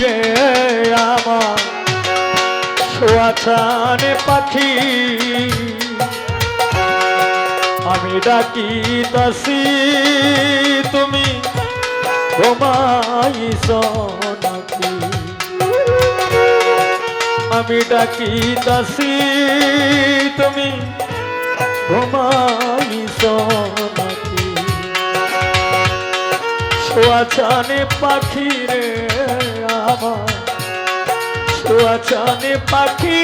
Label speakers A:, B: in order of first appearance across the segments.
A: রে আমার সোয়াছানে পাখি। আমি ডাকি তাসি তুমি ঘুমাইছ নাকি? আমি ডাকি তাসি তুমি ঘুমাইছ নাকি? সোয়াছানে পাখি রে। আমার পাখি।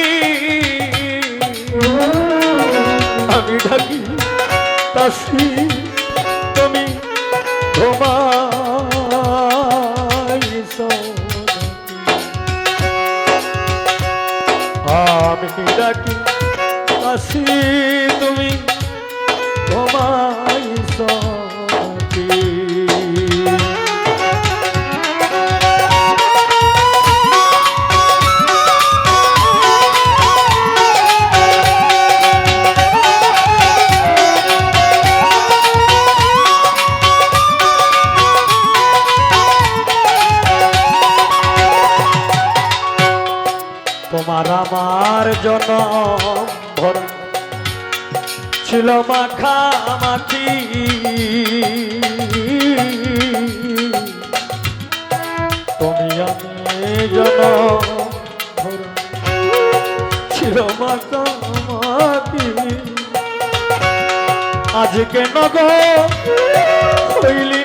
A: আমি ঢাকি তাসি তুমি আমি ডাকি তাসি তুমি ঘুমাইছ তোমার আমার জনম ভর। ছিল মাখামাখি তুমি আমি ভর। ছিল মাখামাখি আজকে নগ হইলি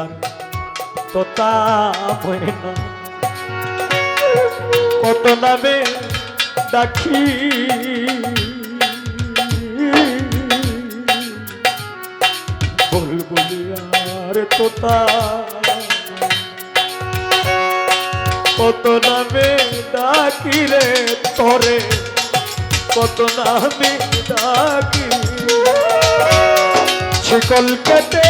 A: আর তো তা হয় না। কত নামে ডাকি। বল বলি আর তো তা কত নামে ডাকি রে তরে, কত নামে ডাকি। শিকল কেটে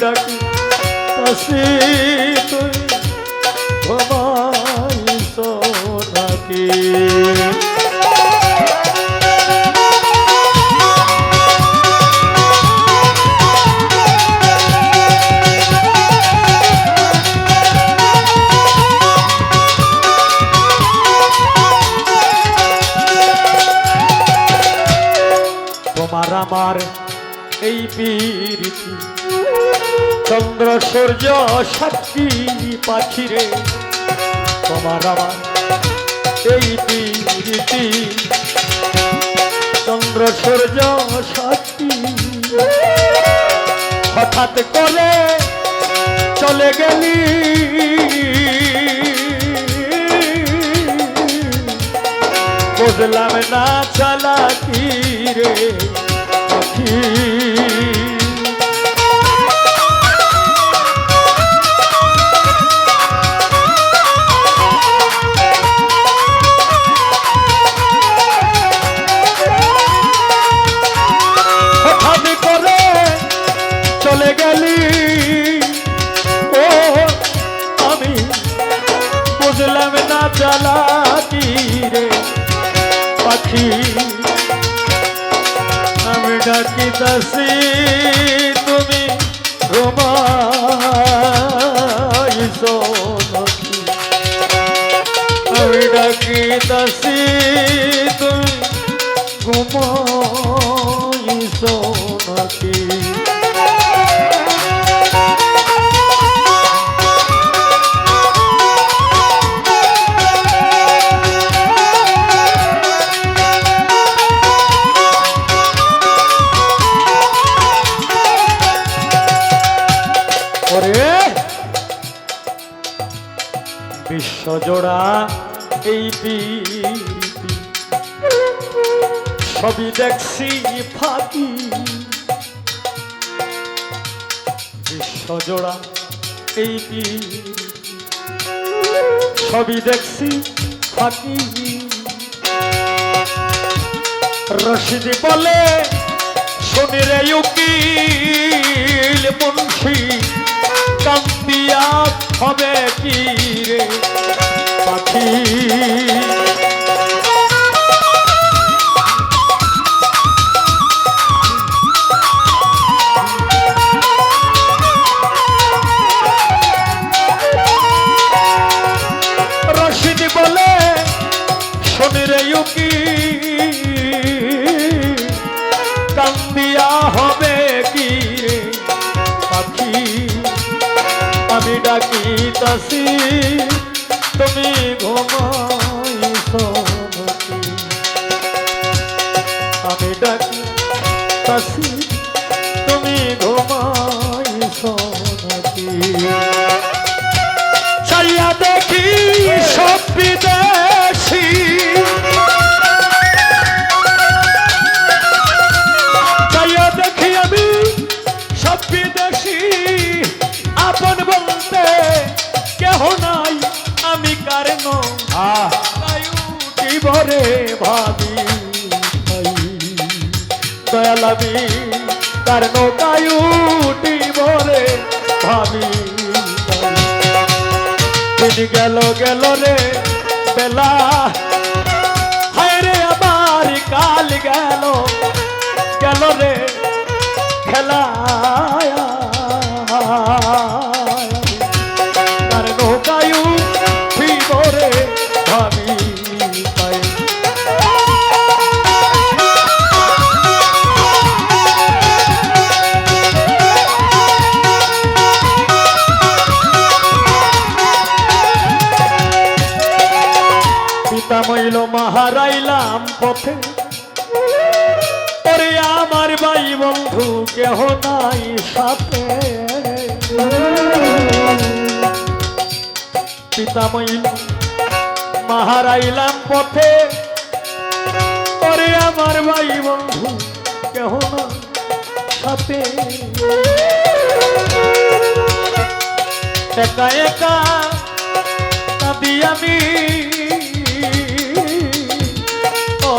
A: ডাকি তাসি তুই ঘুমাইছো নাকি তোমার আমার এই চন্দ্র সূর্য সাক্ষী পাখিরে তোমার আমার এই প্রীতি। চন্দ্র সূর্য সাক্ষী। হঠাৎ করে চলে গেলি। বুঝলাম না চালা কি রে পাখি। পাখি আমি ডাকিতাছি তুমি ঘুমাইছ আমি ডাকি তুমি ওরে বিশ্বজোড়া এই প্রীতি সবই দেখছি ফাঁকি। বিশ্বজোড়া এই প্রীতি সবই দেখছি ফাঁকি। রশিদি বলে, শুনি রে উকিল মুন্সি। কান্দিয়া হবে কি রে পাখি? রশিদ বলে শনি ইউকি। আমি তুমি ঘুমাইছ আমি ডাকি তাসি ভরে ভাবি দয়ালামি কারণ কায়ুটি ভরে ভাবি দিন গেল গেল রে, বেলা। হায় রে আমার কাল গেল গেল রে খেলা পথে। ওরে আমার ভাই বন্ধু, কেহ নাই সাথে। পিতা মইল মাহারাইলাম পথে। ওরে আমার ভাই বন্ধু, কেহ না সাথে। একা একা কাঁদি আমি।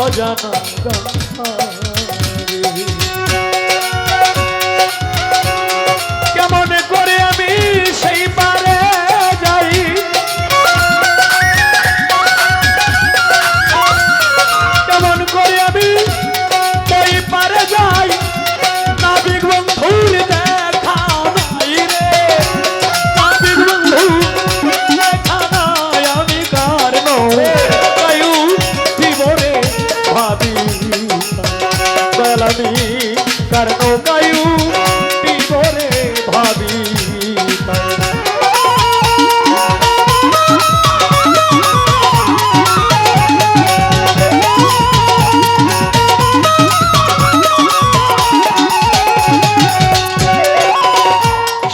A: অজানা। তার নৌকায় করে ভাবি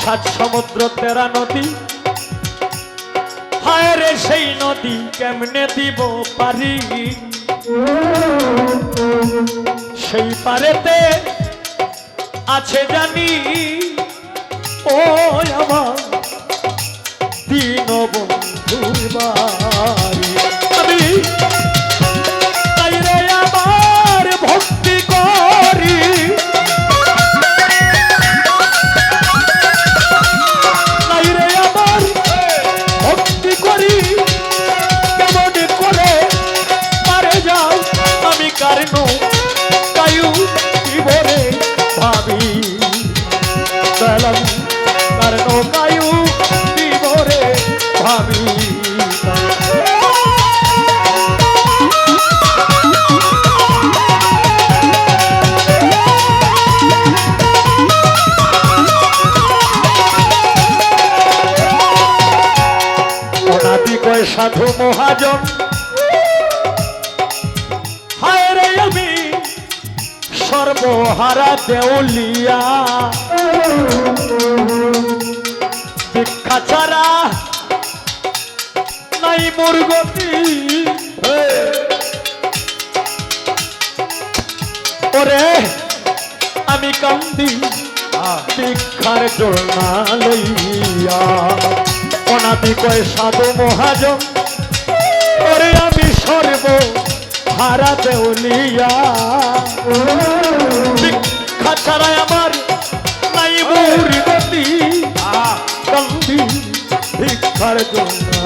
A: সাত সমুদ্র, তেরা নদী। হায় রে সেই নদী কেমনে দিব পারি? সেই পারেতে আছে জানি ও আমার দিন বন্ধুর বাড়ি। আমি সাধু মহাজন। হায় আমি সর্বহারা দেউলিয়া। ভিক্ষা ছাড়া নাই মোর গতি ওরে, আমি কান্দি ভিক্ষার জোড়না লইয়া। অনাদি কয় সাধু মহাজন? করে আমি সর্ব হারা দেউলিয়া। শিক্ষা ছাড়াই আমার নাই মোর গতি কান্দি ভিক্ষার জোড়না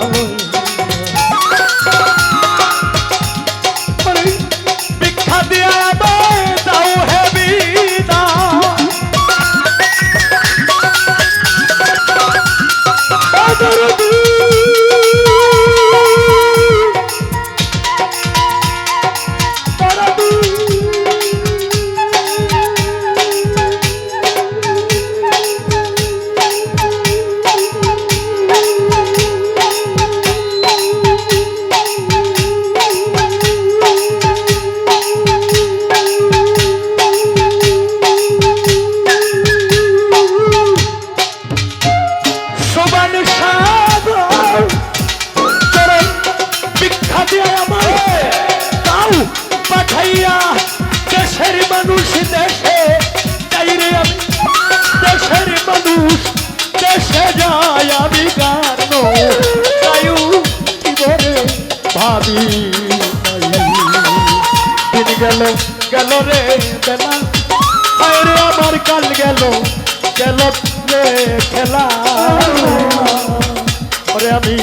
A: গেল গেল রে বেলা। হায় রে আমার কাল গেল গেল রে খেলা। ওরে আমি